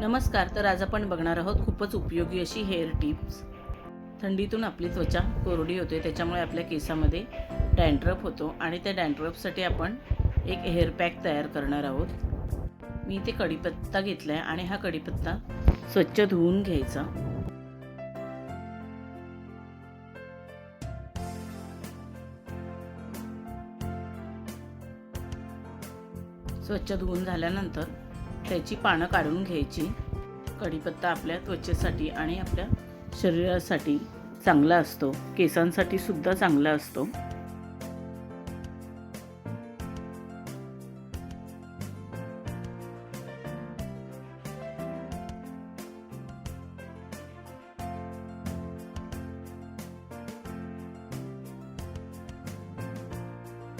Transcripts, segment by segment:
नमस्कार तर आज आपण बघणार आहोत खूपच उपयोगी अशी हेअर टिप्स थंडीतून आपली त्वचा कोरडी होते त्याच्यामुळे आपल्या केसामध्ये डॅन्ड्रफ होतो आणि त्या डॅन्ड्रफसाठी आपण एक हेअर पॅक तयार करणार आहोत. मी इथे कढीपत्ता घेतला आहे आणि हा कढीपत्ता स्वच्छ धुवून घ्यायचा. स्वच्छ धुवून झाल्यानंतर त्याची पानं काढून घ्यायची. कढीपत्ता आपल्या त्वचेसाठी आणि आपल्या शरीरासाठी चांगला असतो. केसांसाठी सुद्धा चांगला असतो.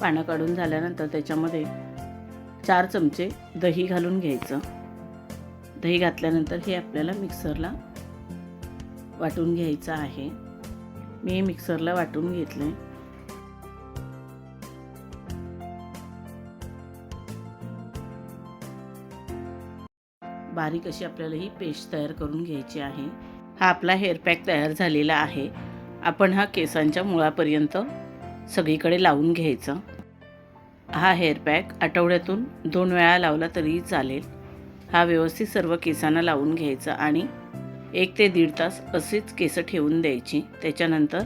पानं काढून झाल्यानंतर त्याच्यामध्ये चार चमचे दही घालून घ्यायचं. दही घातल्यानंतर हे आपल्याला मिक्सरला वाटून घ्यायचं आहे. मी हे मिक्सरला वाटून घेतले बारीक अशी आपल्याला ही पेस्ट तयार करून घ्यायची आहे. हा आपला हेअर पॅक तयार झालेला आहे. आपण हा केसांच्या मुळापर्यंत सगळीकडे लावून घ्यायचा. हा हेअर पॅक आठवड्यातून दोन वेळा लावला तरीही चालेल. हा व्यवस्थित सर्व केसांना लावून घ्यायचा आणि एक ते दीड तास असेच केस ठेवून द्यायची. त्याच्यानंतर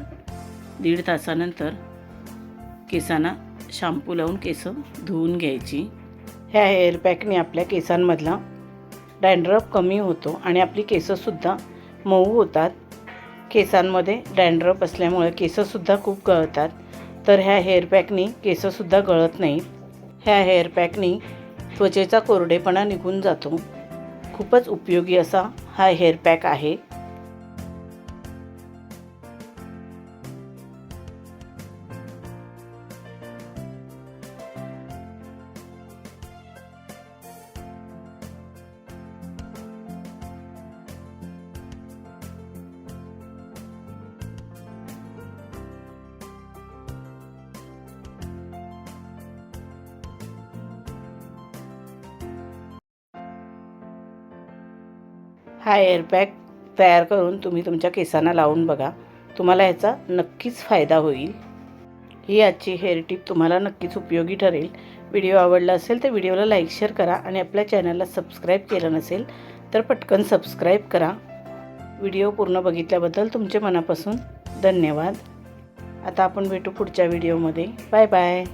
दीड तासानंतर केसांना शॅम्पू लावून केस धुवून घ्यायची. ह्या हेअर पॅकने आपल्या केसांमधला डँड्रफ कमी होतो आणि आपली केसंसुद्धा मऊ होतात. केसांमध्ये डँड्रफ असल्यामुळे केसंसुद्धा खूप गळतात. तर ह्या हेअरपॅकनी केसंसुद्धा गळत नाहीत ह्या हेअरपॅकनी त्वचेचा कोरडेपणा निघून जातो. खूपच उपयोगी असा हा हेअरपॅक आहे. हा एअरबॅग तयार करून तुम्ही तुमच्या केसांना लावून बघा. तुम्हाला ह्याचा नक्कीच फायदा होईल. ही आजची हेअर टिप तुम्हाला नक्कीच उपयोगी ठरेल. व्हिडिओ आवडला असेल तर व्हिडिओला लाईक शेअर करा आणि आपल्या चॅनलला सबस्क्राईब केलं नसेल तर पटकन सबस्क्राईब करा. व्हिडिओ पूर्ण बघितल्याबद्दल तुमचे मनापासून धन्यवाद. आता आपण भेटू पुढच्या व्हिडिओमध्ये. Bye bye